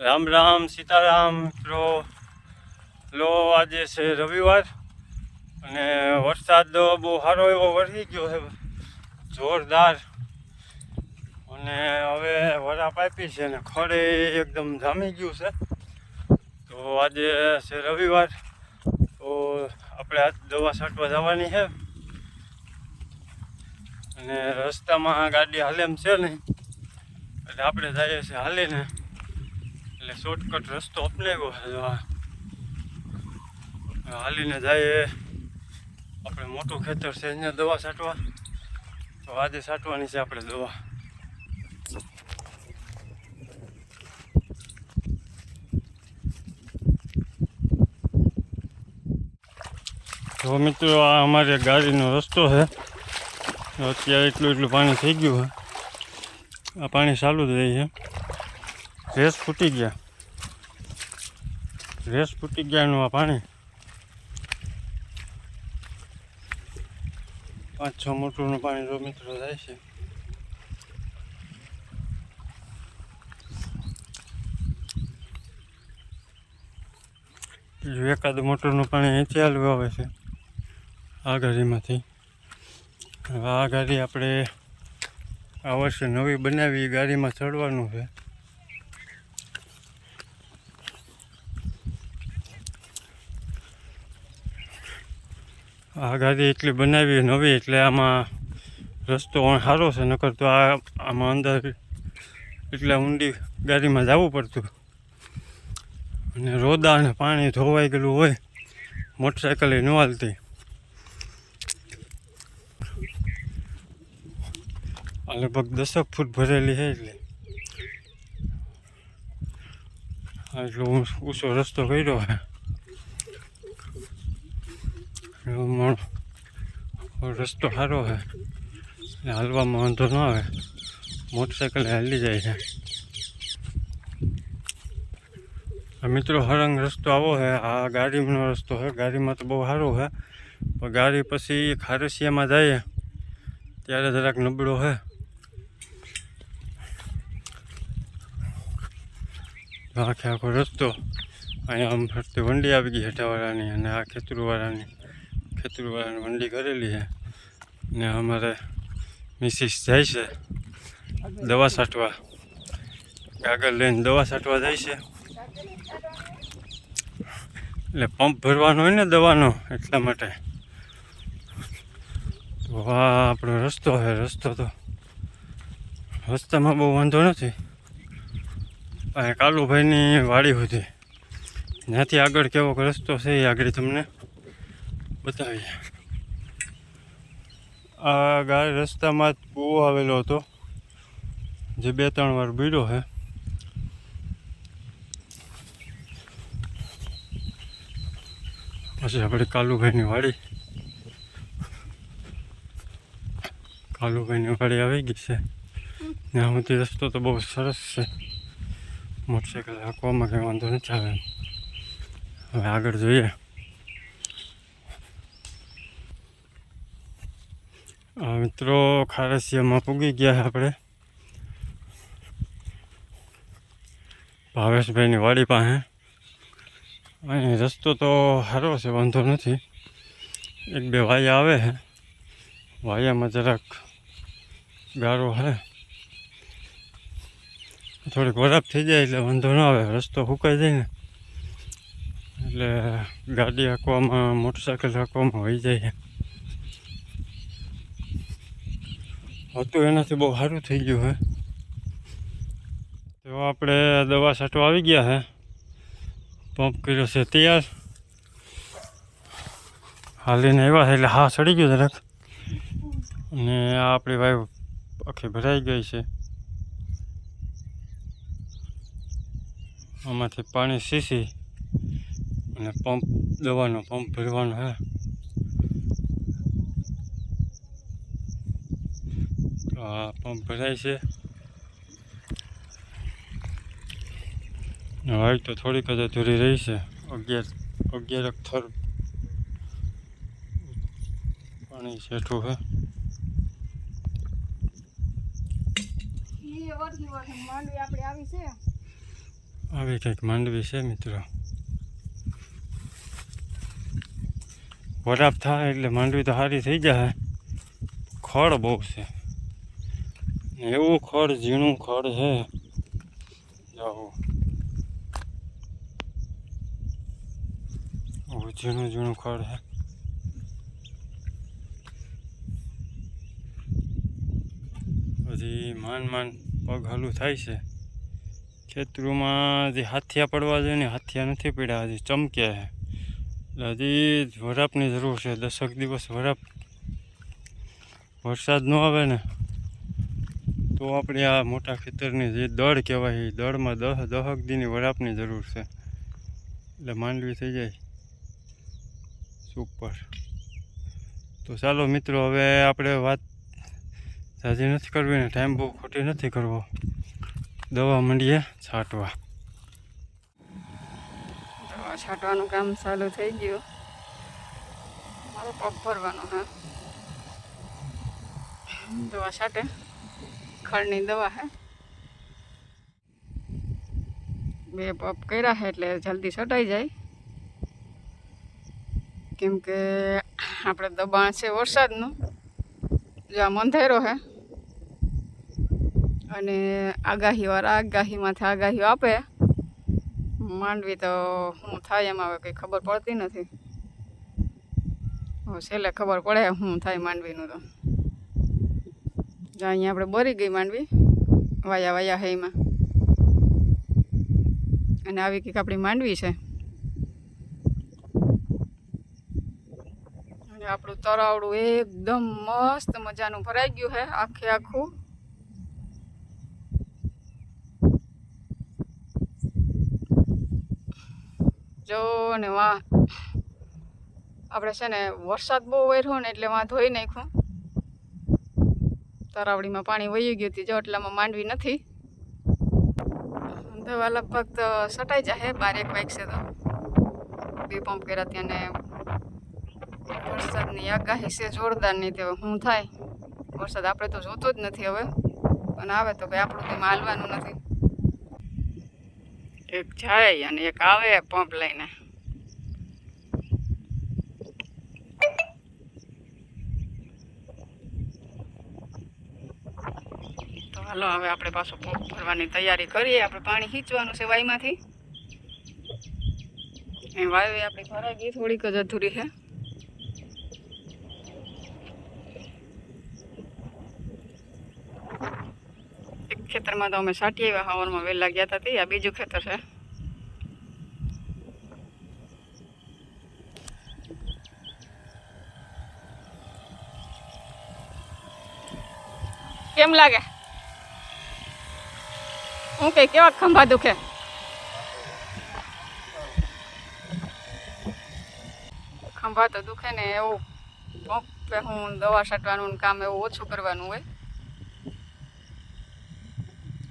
રામ રામ સીતારામ. મિત્રો લો, આજે છે રવિવાર અને વરસાદ બહુ સારો એવો વરસી ગયો છે. જોરદાર. અને હવે વરા પાપી છે ને ખડે એકદમ જામી ગયું છે. તો આજે છે રવિવાર. તો આપણે આજ દવા છાંટવા જવાની છે. અને રસ્તામાં ગાડી હાલે એમ છે નહીં. એટલે આપણે જઈએ છીએ હાલીને. એટલે શોર્ટકટ રસ્તો અપનાવ્યો. છે હાલીને જઈએ આપણે મોટું ખેતર છે, અહીંયા દવા છાંટવા તો આજે છાંટવાની છે આપણે દવા. તો મિત્રો, આ અમારે ગાડીનો રસ્તો છે. અત્યારે એટલું એટલું પાણી થઈ ગયું છે. આ પાણી ચાલુ જ રહી છે. રેસ ફૂટી ગયા. રેસ ફૂટી ગયા એનું આ પાણી. પાંચ છ મોટરનું પાણી જો મિત્રો જાય છે. એકાદ મોટરનું પાણી અહીંથી હાલવું આવે છે, આ ગાડીમાંથી. હવે આ ગાડી આપણે આ વર્ષે નવી બનાવી ગાડીમાં ચડવાનું છે. આ ગાડી એટલી બનાવી નવી એટલે આમાં રસ્તો સારો છે, નકર તો આ આમાં અંદર એટલે ઊંડી ગાડીમાં જવું પડતું. અને રોદા અને પાણી ધોવાઈ ગયેલું હોય મોટરસાઇકલ ન હાલતી. લગભગ દસક ફૂટ ભરેલી છે એટલે. એટલો હું ઊંચો રસ્તો કર્યો. મોણો રસ્તો સારો છે એટલે હાલવામાં વાંધો ન આવે. મોટરસાઇકલ હાલી જાય છે. આ મિત્રો હરંગ રસ્તો આવો છે આ ગાડીનો રસ્તો છે ગાડીમાં તો બહુ સારો છે પણ ગાડી પછી ખારસિયામાં જઈએ ત્યારે જરાક નબળો છે આખે આખો રસ્તો અહીંયા આમ ફરતી વંડી આવી ગઈ હેઠાવાળાની અને આ ખેતરુવાળાની. ખેતરુવાળાની મંડી કરેલી છે. ને અમારે મિસિસ જાય છે દવા છાંટવા આગળ લઈને દવા છાંટવા જાય છે. એટલે પંપ ભરવાનો હોય ને દવાનો એટલા માટે. વાહ આપણો રસ્તો છે, રસ્તો તો રસ્તામાં બહુ વાંધો નથી. કાલુભાઈની વાડી સુધી. ત્યાંથી આગળ કેવો રસ્તો છે એ આગળ તમને બતાવીએ આ ગાય રસ્તામાં જ કૂવો આવેલો હતો. જે બે ત્રણ વાર બીડો છે પછી આપણે કાલુભાઈની વાડી. કાલુભાઈની વાડી આવી ગઈ છે. ત્યાં રસ્તો તો બહુ સરસ છે. મોટરસાઇકલ રાખવામાં કંઈ વાંધો નથી આવે. હવે આગળ જોઈએ. મિત્રો ખારસિયામાં પૂગી ગયા આપણે. ભાવેશભાઈની વાડી પાસે. અહીં રસ્તો તો સારો છે, વાંધો નથી. એક બે વાયા આવે છે. વાયામાં જરાક ગારો છે થોડીક વરાપ થઈ જાય એટલે વાંધો ન આવે, રસ્તો સુકાઈ જાય ને. એટલે ગાડી હાંકવામાં મોટરસાઇકલ હાંકવામાં હોઈ જાય હતું એનાથી બહુ સારું થઈ ગયું હે. તો આપણે દવા છાંટવા આવી ગયા હે. પંપ કર્યો છે તૈયાર. હાલીને આવ્યા છે એટલે હા ચડી ગયો જરાક. અને આ આપણી વાઈફ આખી ભરાઈ ગઈ છે. આમાંથી પાણી સીસી અને પંપ દવાનો પંપ ભરવાનો હે. આ પંપ ભરાય છે વાય તો થોડીક જ અધૂરી રહી છે અગિયાર અગિયાર થર પાણી છેઠું છે ઈ વર્ષની વર્ષ માંડવી આપણી આવી છે? આવી કંઈક માંડવી છે મિત્રો. વરાપ થાય એટલે માંડવી તો સારી થઈ જાય ખડ બહુ છે. ને એવું ખડ, ઝીણું ખડ છે. જાઓ. ઝીણું ઝીણું ખડ છે. પછી માંડ માંડ પગ હલું થાય છે. ખેતરોમાં જે હાથિયા પડવા જોઈએ ને, હાથિયા નથી પડ્યા, હજી ચમક્યા છે. હજી વરાપની જરૂર છે. દસક દિવસ વરાપ વરસાદ ન આવે ને. તો આપણે આ મોટા ખેતરની જે દળ કહેવાય, એ દળમાં દહ દહક દીની વરાપની જરૂર છે. એટલે માંડવી થઈ જાય. સુપર. તો ચાલો મિત્રો, હવે આપણે વાત સાજી નથી કરવી ને, ટાઈમ બહુ ખોટી નથી કરવો. દવા માંડીએ, છાંટવા. દવા છાંટવાનું કામ ચાલુ થઈ ગયું. મારો પગ ભરવાનો હા દવા છાંટે. ખડની દવા હે. બે પપ કર્યા છે એટલે જલ્દી છટાઈ જાય. કેમ કે આપણે દબાણ છે વરસાદનું. જો આ મંધેરો હે. અને આગાહીવાળા આગાહીમાંથી આગાહીઓ આપે. માંડવી તો શું થાય એમાં હવે કંઈ ખબર પડતી નથી. છેલ્લે ખબર પડે શું થાય માંડવીનું તો. જો અહીંયા આપણે બરી ગઈ માંડવી. વાયા વાયા હે એમાં. અને આવી કંઈક આપણી માંડવી છે. આપણું તરાવડું એકદમ મસ્ત મજાનું ભરાઈ ગયું છે આખે આખું. જો ને વાહ. આપણે છે ને વરસાદ બહુ વર્યો ને એટલે વાં ધોઈ નાખ્યું તરાવડીમાં પાણી વહી ગયું હતું, જો એટલામાં માંડવી નથી. દવા લગભગ તો સટાઈ જાય બાર એક વાગશે તો. બે પંપ કર્યા ત્યાં ને વરસાદની આગાહી છે જોરદારની તે હવે શું થાય. વરસાદ આપણે તો જોતો જ નથી હવે અને આવે તો ભાઈ આપણું તેમાં હાલવાનું નથી. એક જાય અને એક આવે પંપ લઈને તો હાલો, હવે આપણે પાછો પંપ ભરવાની તૈયારી કરીએ. આપણે પાણી ખીંચવાનું છે વાયમાંથી એ વાયુ આપણી ભરાઈ ગઈ, થોડીક જ અધૂરી છે. એક ખેતરમાં તો અમે સાટી આવ્યા, હવારમાં વહેલા ગયા હતા આ બીજું ખેતર છે. કેમ લાગે? હું કઈ કેવા ખંભા દુખે? ખંભા તો દુખે ને એવું હું દવા છાંટવાનું કામ એવું ઓછું કરવાનું હોય.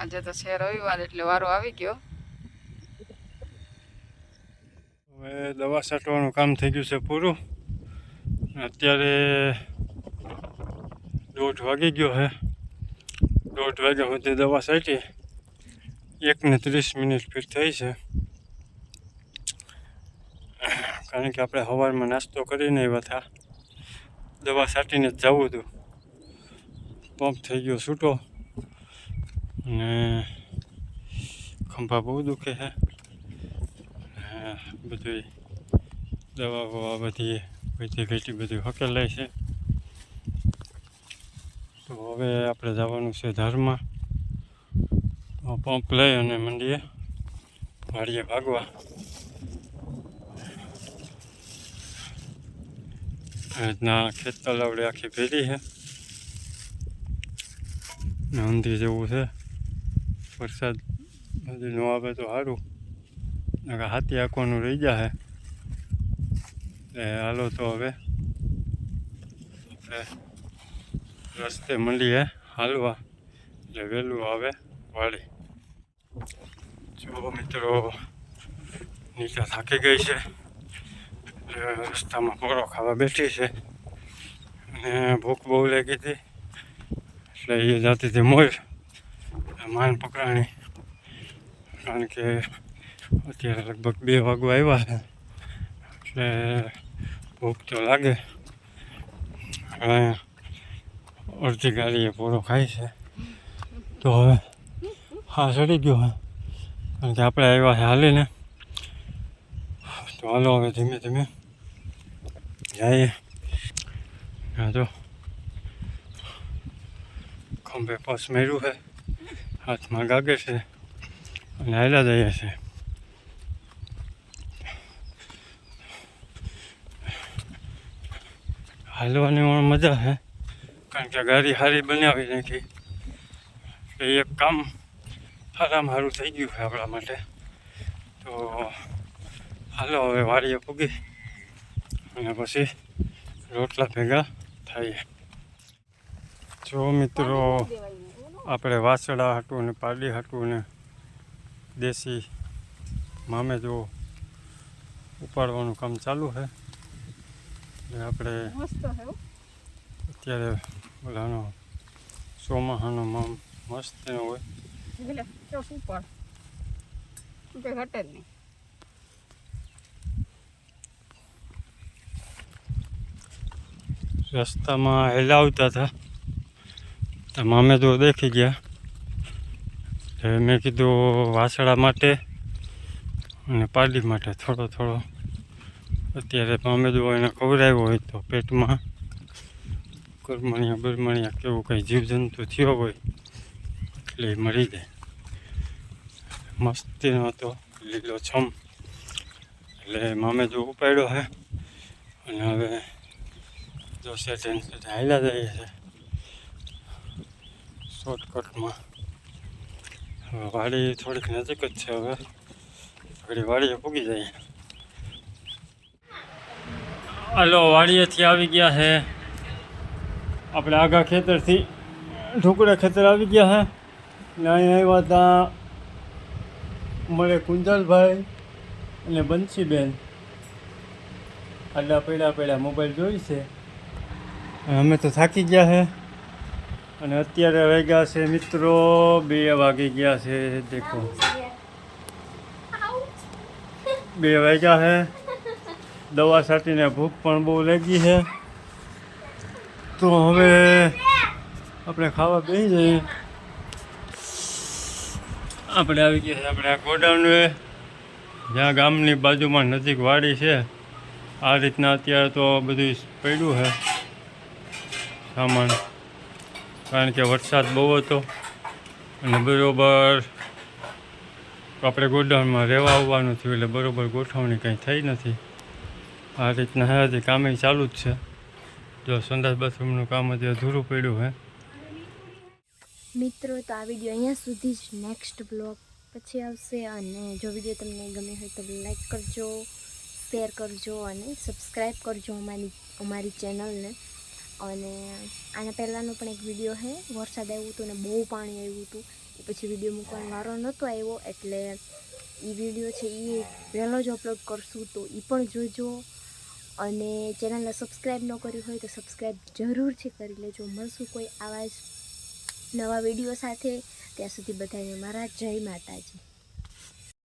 આજે તો છે રવિવાર એટલે વારો આવી ગયો. હવે દવા છાંટવાનું કામ થઈ ગયું છે પૂરું. અત્યારે દોઢ વાગી ગયો છે દોઢ વાગ્યા સુધી દવા છાંટી. એક ને ત્રીસ મિનિટ ફીટ થઈ છે. કારણ કે આપણે સવારમાં નાસ્તો કરીને આવ્યા હતા. દવા છાંટીને જવું હતું. પંપ થઈ ગયો છૂટો. અને ખંભા બહુ દુખે છે. બધી દવા બવા બધી બધી ઘટી બધી હકેલાય છે. તો હવે આપણે જવાનું છે ધારમાં. પંપ લઈ અને મંડીએ વાડીએ ભાગવા. રીતના ખેત તલાવડે આખી ભેરી છે. નંદી જેવું છે. વરસાદ હજી ન આવે તો સારું. હાથી આંખવાનું રહી જાય એટલે હાલો તો હવે આપણે રસ્તે મળીએ હાલવા. એટલે વહેલું આવે વાળી. જો મિત્રો નીચે થાકી ગઈ છે. રસ્તામાં પોરો ખાવા બેઠી છે. અને ભૂખ બહુ લાગી હતી. એટલે એ જાતી હતી મોર માન પકડાણી. કારણ કે અત્યારે લગભગ બે વાગવા આવ્યા છે. એટલે ભૂખ તો લાગે. અડધી ગાડીએ પૂરો ખાય છે. તો હવે હા, ચડી ગયો હે. કારણ કે આપણે આવ્યા છે હાલીને. તો હાલો હવે ધીમે ધીમે જઈએ. હા તો ખંભે પસ મેળ્યું છે હાથમાં ગાગે છે. અને હાલ્યા જઈએ છે. હાલવાની પણ મજા છે કારણ કે ગાડી સારી બનાવી નાખી. એ એક કામ સારામાં સારું થઈ ગયું છે આપણા માટે. તો હાલો હવે વાડીએ પૂગી અને પછી રોટલા ભેગા થઈએ જો મિત્રો આપણે વાસળા હતું ને પાડી હતું ને દેશી મામે જો ઉપાડવાનું કામ ચાલુ છે. આપણે. અત્યારે ઓલાનો ચોમાહાનો મામ મસ્ત હોય. એટલે સુપર શું કંઈ ઘટે જ નહીં. રસ્તામાં હેલા આવતા હતા. તો મામે તો દેખી ગયા. મેં કીધું વાસળા માટે અને પાડી માટે થોડો થોડો. અત્યારે મામે એને ખવડાવ્યો હોય તો પેટમાં. કરમણિયા બરમણિયા કેવું કંઈ જીવજંતુ થયો હોય. એટલે એ મરી જાય મસ્તીનો હતો લીલો છમ એટલે મામે જો ઉપાડ્યો છે અને હવે જો સેટેન સેટ હાલ્યા જઈએ છે શોર્ટકટમાં હવે વાડી થોડીક નજીક જ છે હવે ઘડી વાડીએ પૂગી જઈએ હાલો વાડીએથી આવી ગયા છે આપણે આગા ખેતરથી ઢોકળા ખેતર આવી ગયા છે ને અહીં આવ્યા હતા મળે કુંજલભાઈ અને બંસીબેન. આટલા પડ્યા પડ્યા મોબાઈલ જોઈ છે. અમે તો થાકી ગયા છે અને અત્યારે વાગ્યા છે મિત્રો, બે વાગી ગયા છે, દેખો. બે વાગ્યા છે દવા છાંટીને ભૂખ પણ બહુ લાગી છે તો હવે આપણે ખાવા બેસી જઈએ. આપણે આવી ગયા આપણે આ ગોડાઉન જ્યાં ગામની બાજુમાં નજીક વાડી છે. આ રીતના અત્યારે તો બધું પડ્યું છે, સામાન. કારણ કે વરસાદ બહુ હતો અને બરોબર આપણે ગોડાઉનમાં રહેવા આવવાનું થયું એટલે બરોબર ગોઠવણી કંઈ થઈ નથી. આ રીતના હજી કામે ચાલુ જ છે. જો સંદાસ બાથરૂમનું કામ હજી અધૂરું પડ્યું છે. મિત્રો, તો આ વીડિયો અહીંયા સુધી જ. નેક્સ્ટ બ્લોગ પછી આવશે અને જો વીડિયો તમને ગમે હોય તો લાઈક કરજો શેર કરજો અને સબસ્ક્રાઈબ કરજો અમારી અમારી ચેનલને અને આના પહેલાંનો પણ એક વીડિયો છે વરસાદ આવ્યું હતું ને બહુ પાણી આવ્યું હતું. એ પછી વીડિયો મૂકવાનો વારો નહોતો આવ્યો, એટલે એ વીડિયો છે એ વહેલો જ અપલોડ કરશું, તો એ પણ જોજો. અને ચેનલને સબસ્ક્રાઈબ ન કર્યું હોય તો સબસ્ક્રાઈબ જરૂરથી કરી લેજો. મળશું કોઈ આવા જ નવા વીડિયો સાથે. ત્યાં સુધી બધાને મારા જય માતાજી.